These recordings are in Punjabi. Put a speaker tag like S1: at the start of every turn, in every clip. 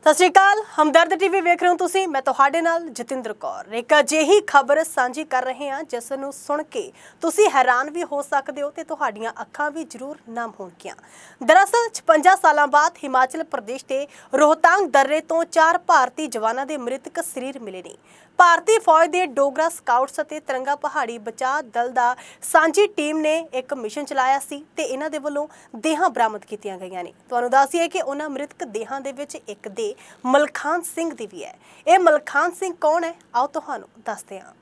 S1: ਸਤਿ ਸ਼੍ਰੀ ਅਕਾਲ, ਹਮਦਰਦ ਟੀਵੀ ਵੇਖ ਰਹੇ ਹੋ ਤੁਸੀਂ, ਮੈਂ ਤੁਹਾਡੇ ਨਾਲ ਜਤਿੰਦਰ ਕੌਰ। ਇੱਕ ਅਜਿਹੀ ਖਬਰ ਸਾਂਝੀ ਕਰ ਰਹੇ ਹਾਂ, ਜਿਸ ਨੂੰ ਸੁਣ ਕੇ ਤੁਸੀਂ ਹੈਰਾਨ ਵੀ ਹੋ ਸਕਦੇ ਹੋ ਤੇ ਤੁਹਾਡੀਆਂ ਅੱਖਾਂ ਵੀ ਜ਼ਰੂਰ ਨਮ ਹੋਣਗੀਆਂ। ਦਰਅਸਲ 56 ਸਾਲਾਂ ਬਾਅਦ ਹਿਮਾਚਲ ਪ੍ਰਦੇਸ਼ ਦੇ ਰੋਹਤਾਂਗ ਦਰਰੇ ਤੋਂ ਚਾਰ ਭਾਰਤੀ ਜਵਾਨਾਂ ਦੇ ਮ੍ਰਿਤਕ ਸਰੀਰ ਮਿਲੇ ਨੇ। ਭਾਰਤੀ ਫੌਜ ਦੇ ਡੋਗਰਾ ਸਕਾਊਟਸ ਅਤੇ ਤਿਰੰਗਾ ਪਹਾੜੀ ਬਚਾਅ ਦਲ ਦਾ ਸਾਂਝੀ ਟੀਮ ਨੇ ਇੱਕ ਮਿਸ਼ਨ ਚਲਾਇਆ ਸੀ ਤੇ ਇਹਨਾਂ ਦੇ ਵੱਲੋਂ ਦੇਹਾਂ ਬਰਾਮਦ ਕੀਤੀਆਂ ਗਈਆਂ ਨੇ। ਤੁਹਾਨੂੰ ਦੱਸੀਏ ਕਿ ਉਹਨਾਂ ਮ੍ਰਿਤਕ ਦੇਹਾਂ ਦੇ ਵਿੱਚ ਇੱਕ ਦੇ ਮਲਖਾਨ ਸਿੰਘ ਦੀ ਵੀ ਹੈ। ਇਹ ਮਲਖਾਨ ਸਿੰਘ ਕੌਣ ਹੈ? ਆਓ ਤੁਹਾਨੂੰ ਦੱਸਦੇ ਹਾਂ।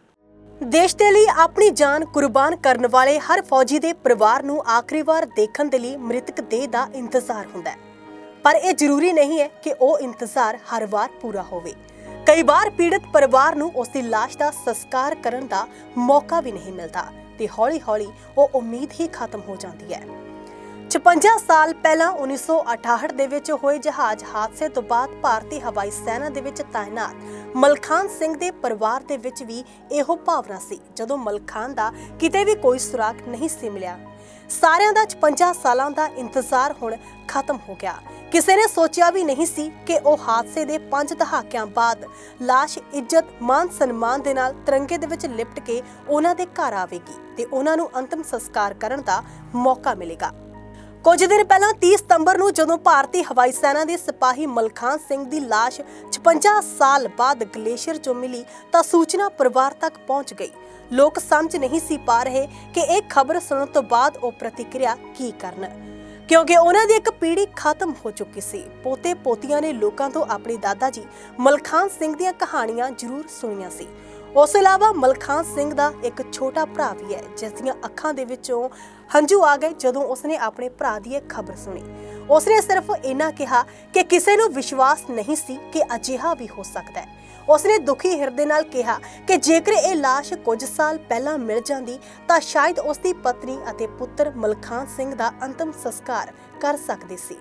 S1: ਦੇਸ਼ ਦੇ ਲਈ ਆਪਣੀ ਜਾਨ ਕੁਰਬਾਨ ਕਰਨ ਵਾਲੇ ਹਰ ਫੌਜੀ ਦੇ ਪਰਿਵਾਰ ਨੂੰ ਆਖਰੀ ਵਾਰ ਦੇਖਣ ਦੇ ਲਈ ਮ੍ਰਿਤਕ ਦੇਹ ਦਾ ਇੰਤਜ਼ਾਰ ਹੁੰਦਾ ਹੈ। ਪਰ ਇਹ ਜ਼ਰੂਰੀ ਨਹੀਂ ਹੈ ਕਿ ਉਹ ਇੰਤਜ਼ਾਰ ਹਰ ਵਾਰ ਪੂਰਾ ਹੋਵੇ। ਕਈ ਵਾਰ ਪੀੜਤ ਪਰਿਵਾਰ ਨੂੰ ਉਸ ਦੀ ਲਾਸ਼ ਦਾ ਸੰਸਕਾਰ ਕਰਨ ਦਾ ਮੌਕਾ ਵੀ ਨਹੀਂ ਮਿਲਦਾ ਤੇ ਹੌਲੀ-ਹੌਲੀ ਉਹ ਉਮੀਦ ਹੀ ਖਤਮ ਹੋ ਜਾਂਦੀ ਹੈ। 56 ਸਾਲ ਪਹਿਲਾਂ 1968 ਦੇ ਵਿੱਚ ਹੋਏ ਜਹਾਜ਼ ਹਾਦਸੇ ਤੋਂ ਬਾਅਦ ਭਾਰਤੀ ਹਵਾਈ ਸੈਨਾ ਦੇ ਵਿੱਚ ਤਾਇਨਾਤ। ਮਲਖਾਨ ਸਿੰਘ ਦੇ ਪਰਿਵਾਰ ਦੇ ਵਿੱਚ ਵੀ ਇਹੋ ਭਾਵਨਾ ਸੀ, ਜਦੋਂ ਮਲਖਾਨ ਦਾ ਕਿਤੇ ਵੀ ਕੋਈ ਸੁਰਾਗ ਨਹੀਂ ਸੀ ਮਿਲਿਆ। ਸਾਰਿਆਂ ਦਾ 56 ਸਾਲਾਂ ਦਾ ਇੰਤਜ਼ਾਰ ਹੁਣ ਖਤਮ ਹੋ ਗਿਆ। ਕਿਸੇ ਨੇ ਸੋਚਿਆ ਵੀ ਨਹੀਂ ਸੀ ਕਿ ਉਹ ਹਾਦਸੇ ਦੇ 5 ਦਹਾਕਿਆਂ ਬਾਅਦ লাশ ਇੱਜ਼ਤ, ਮਾਨ ਸਨਮਾਨ ਦੇ ਨਾਲ ਤਿਰੰਗੇ ਦੇ ਵਿੱਚ ਲਿਪਟ ਕੇ ਉਹਨਾਂ ਦੇ ਘਰ ਆਵੇਗੀ ਤੇ ਉਹਨਾਂ ਨੂੰ ਅੰਤਮ ਸੰਸਕਾਰ ਕਰਨ ਦਾ ਮੌਕਾ ਮਿਲੇਗਾ। ਕੁਝ ਦਿਨ ਪਹਿਲਾਂ 30 ਸਤੰਬਰ ਨੂੰ ਜਦੋਂ ਭਾਰਤੀ ਹਵਾਈ ਸੈਨਾ ਦੇ ਸਿਪਾਹੀ ਮਲਖਾਨ ਸਿੰਘ ਦੀ ਲਾਸ਼ 56 ਸਾਲ ਬਾਅਦ ਗਲੇਸ਼ੀਅਰ 'ਚੋਂ ਮਿਲੀ ਤਾਂ ਸੂਚਨਾ ਪਰਿਵਾਰ ਤੱਕ ਪਹੁੰਚ ਗਈ। ਲੋਕ ਸਮਝ ਨਹੀਂ ਸੀ ਪਾ ਰਹੇ ਕਿ ਇਹ ਖਬਰ ਸੁਣਨ ਤੋਂ ਬਾਅਦ ਉਹ ਪ੍ਰਤੀਕਿਰਿਆ ਕੀ ਕਰਨ। ਕਿਉਂਕਿ ਉਹਨਾਂ ਦੀ ਇੱਕ ਪੀੜ੍ਹੀ ਖਤਮ ਹੋ ਚੁੱਕੀ ਸੀ। ਪੋਤੇ ਪੋਤੀਆਂ ਨੇ ਲੋਕਾਂ ਤੋਂ ਆਪਣੇ ਦਾਦਾ ਜੀ ਮਲਖਾਨ ਸਿੰਘ ਦੀਆਂ ਕਹਾਣੀਆਂ ਜ਼ਰੂਰ ਸੁਣੀਆਂ ਸੀ। ਉਸ ਤੋਂ ਇਲਾਵਾ ਮਲਖਾਨ ਸਿੰਘ ਦਾ ਇੱਕ ਛੋਟਾ ਭਰਾ ਵੀ ਹੈ, ਜਿਸ ਦੀਆਂ ਅੱਖਾਂ ਦੇ ਵਿੱਚੋਂ ਹੰਝੂ ਆ ਗਏ ਜਦੋਂ ਉਸਨੇ ਆਪਣੇ ਭਰਾ ਦੀ ਇਹ ਖਬਰ ਸੁਣੀ। ਉਸਨੇ ਸਿਰਫ ਇੰਨਾ ਕਿਹਾ ਕਿ ਕਿਸੇ ਨੂੰ ਵਿਸ਼ਵਾਸ ਨਹੀਂ ਸੀ ਕਿ ਅਜਿਹਾ ਵੀ ਹੋ ਸਕਦਾ ਹੈ। ਉਸਨੇ ਦੁਖੀ ਹਿਰਦੇ ਨਾਲ ਕਿਹਾ ਕਿ ਜੇਕਰ ਇਹ লাশ ਕੁਝ ਸਾਲ ਪਹਿਲਾਂ ਮਿਲ ਜਾਂਦੀ, ਤਾਂ ਸ਼ਾਇਦ ਉਸ ਦੀ ਪਤਨੀ ਅਤੇ ਪੁੱਤਰ ਮਲਖਾਨ ਸਿੰਘ ਦਾ ਅੰਤਮ ਸੰਸਕਾਰ ਕਰ ਸਕਦੇ ਸੀ।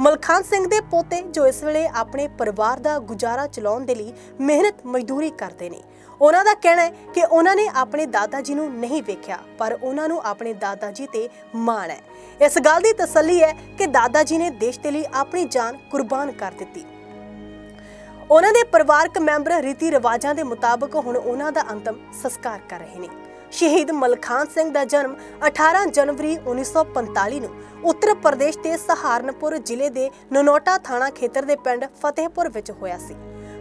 S1: ਮਲਖਾਨ ਸਿੰਘ ਦੇ ਪੋਤੇ ਜੋ ਇਸ ਵੇਲੇ ਆਪਣੇ ਪਰਿਵਾਰ ਦਾ ਗੁਜ਼ਾਰਾ ਚਲਾਉਣ ਦੇ ਲਈ ਮਿਹਨਤ ਮਜ਼ਦੂਰੀ ਕਰਦੇ ਨੇ। ਉਹਨਾਂ ਦਾ ਕਹਿਣਾ ਹੈ ਕਿ ਉਹਨਾਂ ਨੇ ਆਪਣੇ ਦਾਦਾ ਜੀ ਨੂੰ ਨਹੀਂ ਵੇਖਿਆ, ਪਰ ਉਹਨਾਂ ਨੂੰ ਆਪਣੇ ਦਾਦਾ ਜੀ ਤੇ ਮਾਣ ਹੈ। ਇਸ ਗੱਲ ਦੀ ਤਸੱਲੀ ਹੈ ਕਿ ਦਾਦਾ ਜੀ ਨੇ ਦੇਸ਼ ਦੇ ਲਈ ਆਪਣੀ ਜਾਨ ਕੁਰਬਾਨ ਕਰ ਦਿੱਤੀ। ਉਹਨਾਂ ਦੇ ਪਰਿਵਾਰਕ ਮੈਂਬਰ ਰੀਤੀ ਰਿਵਾਜਾਂ ਦੇ ਮੁਤਾਬਕ ਹੁਣ ਉਹਨਾਂ ਦਾ ਅੰਤਮ ਸੰਸਕਾਰ ਕਰ ਰਹੇ ਨੇ। ਸ਼ਹੀਦ ਮਲਖਾਨ ਸਿੰਘ ਦਾ ਜਨਮ 18 ਜਨਵਰੀ 1945 ਨੂੰ ਉੱਤਰ ਪ੍ਰਦੇਸ਼ ਦੇ ਸਹਾਰਨਪੁਰ ਜ਼ਿਲ੍ਹੇ ਦੇ ਨਨੋਟਾ ਥਾਣਾ ਖੇਤਰ ਦੇ ਪਿੰਡ ਫਤਿਹਪੁਰ ਵਿੱਚ ਹੋਇਆ ਸੀ।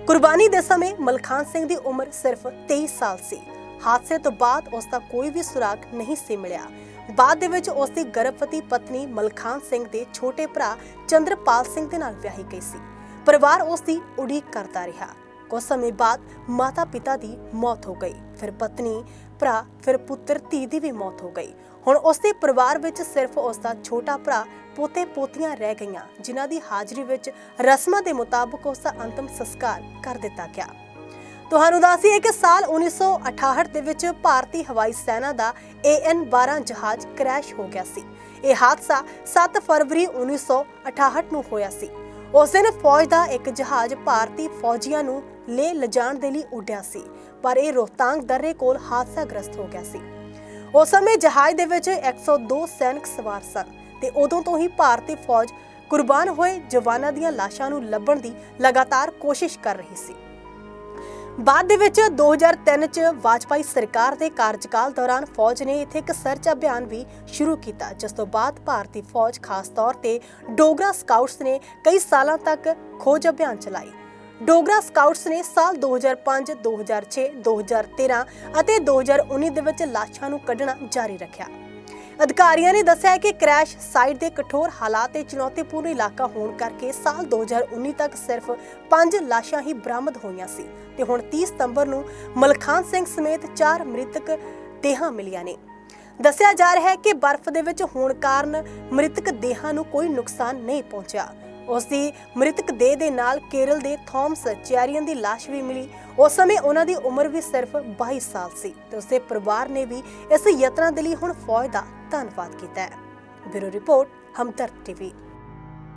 S1: ਕੁਰਬਾਨੀ ਦੇ ਸਮੇਂ ਮਲਖਾਨ ਸਿੰਘ ਦੀ ਉਮਰ ਸਿਰਫ 23 ਸਾਲ ਸੀ। ਹਾਦਸੇ ਤੋਂ ਬਾਅਦ ਉਸ ਦਾ ਕੋਈ ਵੀ ਸੁਰਾਗ ਨਹੀਂ ਸੀ ਮਿਲਿਆ। ਬਾਅਦ ਦੇ ਵਿੱਚ ਉਸ ਦੀ ਗਰਭਵਤੀ ਪਤਨੀ ਮਲਖਾਨ ਸਿੰਘ ਦੇ ਛੋਟੇ ਭਰਾ ਚੰਦਰਪਾਲ ਸਿੰਘ ਦੇ ਨਾਲ ਵਿਆਹੀ ਗਈ ਸੀ। ਪਰਿਵਾਰ ਉਸ ਦੀ ਉਡੀਕ ਕਰਦਾ ਰਿਹਾ। ਕੁਝ ਸਮੇਂ ਬਾਅਦ ਮਾਤਾ ਪਿਤਾ ਦੀ ਮੌਤ ਹੋ ਗਈ। ਫਿਰ ਪਤਨੀ, ਭਰਾ, ਫਿਰ ਪੁੱਤਰ, ਧੀ ਦੀ ਵੀ ਮੌਤ ਹੋ ਗਈ। ਹੁਣ ਉਸ ਦੇ ਪਰਿਵਾਰ ਵਿੱਚ ਸਿਰਫ ਉਸ ਦਾ ਛੋਟਾ ਭਰਾ ਪੋਤੇ ਪੋਤੀਆਂ ਰਹਿ ਗਈਆਂ, ਜਿਨ੍ਹਾਂ ਦੀ ਹਾਜ਼ਰੀ ਵਿੱਚ ਰਸਮਾਂ ਦੇ ਮੁਤਾਬਕ ਉਸ ਦਾ ਅੰਤਮ ਸੰਸਕਾਰ ਕਰ ਦਿੱਤਾ ਗਿਆ। ਤੁਹਾਨੂੰ ਦੱਸੀਏ ਕਿ ਸਾਲ 1968 ਦੇ ਵਿੱਚ ਭਾਰਤੀ ਹਵਾਈ ਸੈਨਾ ਦਾ AN-12 ਜਹਾਜ਼ ਕ੍ਰੈਸ਼ ਹੋ ਗਿਆ ਸੀ। ਇਹ ਹਾਦਸਾ 7 ਫਰਵਰੀ 1968 ਨੂੰ ਹੋਇਆ ਸੀ। ਉਸ ਦਿਨ ਫੌਜ ਦਾ ਇੱਕ ਜਹਾਜ਼ ਭਾਰਤੀ ਫੌਜੀਆਂ ਨੂੰ ਲੈ ਲਿਜਾਣ ਦੇ ਲਈ ਉੱਡਿਆ ਸੀ, ਪਰ ਇਹ ਰੋਹਤਾਂਗ ਦਰਰੇ ਕੋਲ ਹਾਦਸਾਗ੍ਰਸਤ ਹੋ ਗਿਆ ਸੀ। ਉਸ ਸਮੇਂ ਜਹਾਜ਼ ਦੇ ਵਿੱਚ 102 ਸੈਨਿਕ ਸਵਾਰ ਸਨ ਤੇ ਉਦੋਂ ਤੋਂ ਹੀ ਭਾਰਤੀ ਫੌਜ ਕੁਰਬਾਨ ਹੋਏ ਜਵਾਨਾਂ ਦੀਆਂ ਲਾਸ਼ਾਂ ਨੂੰ ਲੱਭਣ ਦੀ ਲਗਾਤਾਰ ਕੋਸ਼ਿਸ਼ ਕਰ ਰਹੀ ਸੀ। ਬਾਅਦ ਦੇ ਵਿੱਚ 2003 ਚ ਵਾਜਪਾਈ ਸਰਕਾਰ ਦੇ ਕਾਰਜਕਾਲ ਦੌਰਾਨ ਫੌਜ ਨੇ ਇੱਥੇ ਇੱਕ ਸਰਚ ਅਭਿਆਨ ਵੀ ਸ਼ੁਰੂ ਕੀਤਾ ਜਿਸ ਤੋਂ ਬਾਅਦ ਭਾਰਤੀ ਫੌਜ ਖਾਸ ਤੌਰ ਤੇ ਡੋਗਰਾ ਸਕਾਊਟਸ ਨੇ ਕਈ ਸਾਲਾਂ ਤੱਕ ਖੋਜ ਅਭਿਆਨ ਚਲਾਈ ਡੋਗਰਾ ਸਕਾਊਟਸ ਨੇ ਸਾਲ 2005, 2006, 2013 ਅਤੇ 2019 ਦੇ ਵਿੱਚ ਲਾਸ਼ਾਂ ਨੂੰ ਕੱਢਣਾ ਜਾਰੀ ਰੱਖਿਆ। ਅਧਿਕਾਰੀਆਂ ਨੇ ਦੱਸਿਆ ਕਿ ਕ੍ਰੈਸ਼ ਸਾਈਟ ਦੇ ਕਠੋਰ ਹਾਲਾਤ ਤੇ ਚੁਣੌਤੀਪੂਰਨ ਇਲਾਕਾ ਹੋਣ ਕਰਕੇ ਸਾਲ 2019 ਤੱਕ ਸਿਰਫ 5 ਲਾਸ਼ਾਂ ਹੀ ਬਰਾਮਦ ਹੋਈਆਂ ਸੀ ਤੇ ਹੁਣ 30 ਸਤੰਬਰ ਨੂੰ ਮਲਖਾਨ ਸਿੰਘ ਸਮੇਤ 4 ਮ੍ਰਿਤਕ ਦੇਹਾਂ ਮਿਲੀਆਂ ਨੇ। ਦੱਸਿਆ ਜਾ ਰਿਹਾ ਹੈ ਕਿ ਬਰਫ਼ ਦੇ ਵਿੱਚ ਹੋਣ ਕਾਰਨ ਮ੍ਰਿਤਕ ਦੇਹਾਂ ਨੂੰ ਕੋਈ ਨੁਕਸਾਨ ਨਹੀਂ ਪਹੁੰਚਿਆ। ਉਸ ਦੀ ਮ੍ਰਿਤਕ ਦੇਹ ਦੇ ਨਾਲ ਕੇਰਲ ਦੇ ਥੌਮਸ ਚੈਰੀਅਨ ਦੀ ਲਾਸ਼ ਵੀ ਮਿਲੀ। ਉਸ ਸਮੇਂ ਉਹਨਾਂ ਦੀ ਉਮਰ ਵੀ ਸਿਰਫ 22 ਸਾਲ ਸੀ ਤੇ ਉਸਦੇ ਪਰਿਵਾਰ ਨੇ ਵੀ ਇਸ ਯਤਨਾਂ ਦੇ ਲਈ ਹੁਣ ਫੌਜ ਦਾ ਧੰਨਵਾਦ ਕੀਤਾ ਹੈ। Bureau report Hamdard TV.